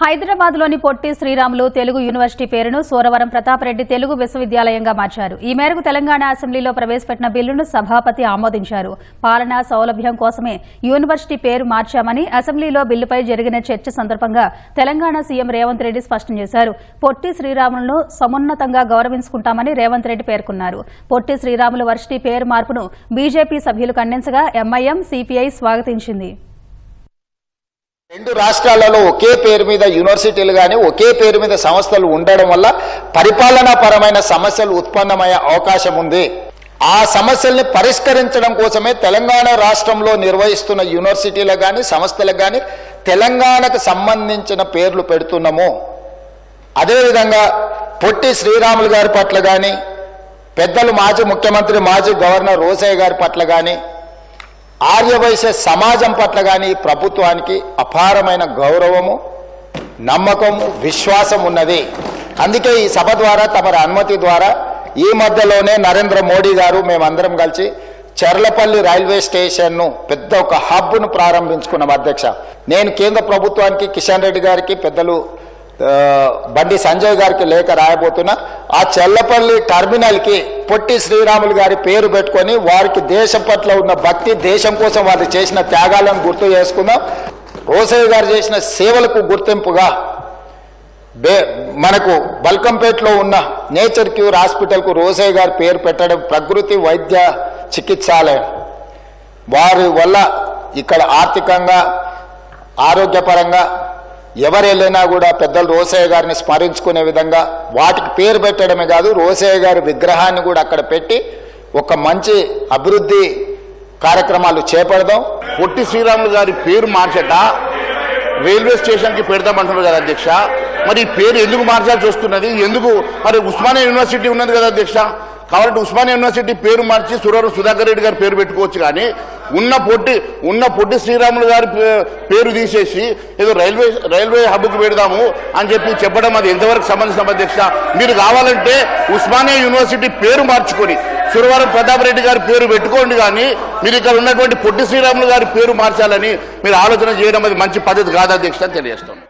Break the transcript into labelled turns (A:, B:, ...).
A: హైదరాబాద్లోని పొట్టి శ్రీరాములు తెలుగు యూనివర్సిటీ పేరును సోరవరం ప్రతాపరెడ్డి తెలుగు విశ్వవిద్యాలయంగా మార్చారు. ఈ మేరకు తెలంగాణ అసెంబ్లీలో ప్రవేశపెట్టిన బిల్లును సభాపతి ఆమోదించారు. పాలనా సౌలభ్యం కోసమే యూనివర్సిటీ పేరు మార్చామని అసెంబ్లీలో బిల్లుపై జరిగిన చర్చ సందర్భంగా తెలంగాణ సీఎం రేవంత్ రెడ్డి స్పష్టం చేశారు. పొట్టి శ్రీరాములను సమున్నతంగా గౌరవించుకుంటామని రేవంత్ రెడ్డి పేర్కొన్నారు. పొట్టి శ్రీరాములు వర్సిటీ పేరు మార్పును బీజేపీ సభ్యులు ఖండించగా ఎంఐఎం సిపిఐ స్వాగతించింది.
B: రెండు రాష్ట్రాలలో ఒకే పేరు మీద యూనివర్సిటీలు కానీ ఒకే పేరు మీద సంస్థలు ఉండడం వల్ల పరిపాలనాపరమైన సమస్యలు ఉత్పన్నమయ్యే అవకాశం ఉంది. ఆ సమస్యల్ని పరిష్కరించడం కోసమే తెలంగాణ రాష్ట్రంలో నిర్వహిస్తున్న యూనివర్సిటీలకు కానీ సంస్థలకు కానీ తెలంగాణకు సంబంధించిన పేర్లు పెడుతున్నాము. అదేవిధంగా పొట్టి శ్రీరాములు గారి పట్ల కానీ పెద్దలు మాజీ ముఖ్యమంత్రి మాజీ గవర్నర్ రోసయ్య గారి పట్ల కానీ ఆర్యవైశ్య సమాజం పట్ల కానీ ప్రభుత్వానికి అపారమైన గౌరవము నమ్మకము విశ్వాసం ఉన్నది. అందుకే ఈ సభ ద్వారా తమరి అనుమతి ద్వారా ఈ మధ్యలోనే నరేంద్ర మోడీ గారు మేమందరం కలిసి చెర్లపల్లి రైల్వే స్టేషన్ను పెద్ద ఒక హబ్ను ప్రారంభించుకున్నాం అధ్యక్ష. నేను కేంద్ర ప్రభుత్వానికి కిషన్ రెడ్డి గారికి పెద్దలు బండి సంజయ్ గారికి లేఖ రాయబోతున్నా ఆ చెల్లపల్లి టర్మినల్కి పొట్టి శ్రీరాములు గారి పేరు పెట్టుకొని వారికి దేశం పట్ల ఉన్న భక్తి దేశం కోసం వారు చేసిన త్యాగాలను గుర్తు చేసుకుందాం. రోసయ్య గారు చేసిన సేవలకు గుర్తింపుగా బే మనకు బల్కంపేటలో ఉన్న నేచర్ క్యూర్ హాస్పిటల్కు రోసయ్య గారి పేరు పెట్టడం ప్రకృతి వైద్య చికిత్సాలయం. వారి వల్ల ఇక్కడ ఆర్థికంగా ఆరోగ్యపరంగా ఎవరు వెళ్ళినా కూడా పెద్దలు రోసయ్య గారిని స్మరించుకునే విధంగా వాటికి పేరు పెట్టడమే కాదు రోసయ్య గారి విగ్రహాన్ని కూడా అక్కడ పెట్టి ఒక మంచి అభివృద్ధి కార్యక్రమాలు చేపడదాం.
C: పొట్టి శ్రీరాములు గారి పేరు మార్చట రైల్వే స్టేషన్కి పెడదామంటున్నారు కదా అధ్యక్ష. మరి ఈ పేరు ఎందుకు మార్చాల్సి వస్తున్నది? ఎందుకు? మరి ఉస్మానియా యూనివర్సిటీ ఉన్నది కదా అధ్యక్ష. కాబట్టి ఉస్మానియా యూనివర్సిటీ పేరు మార్చి సురవరం సుధాకర్ రెడ్డి గారి పేరు పెట్టుకోవచ్చు కానీ ఉన్న పొట్టి ఉన్న పొట్టి శ్రీరాములు గారి పే- పేరు తీసేసి ఏదో రైల్వే రైల్వే హబ్కు పెడదాము అని చెప్పి చెప్పడం అది ఎంతవరకు సంబంధించిన అధ్యక్ష? మీరు కావాలంటే ఉస్మానియా యూనివర్సిటీ పేరు మార్చుకొని సురవరం ప్రతాప్ రెడ్డి గారి పేరు పెట్టుకోండి కానీ మీరు ఇక్కడ ఉన్నటువంటి పొట్టి శ్రీరాములు గారి పేరు మార్చాలని మీరు ఆలోచన చేయడం అది మంచి పద్ధతి కాదు అధ్యక్ష తెలియజేస్తాను.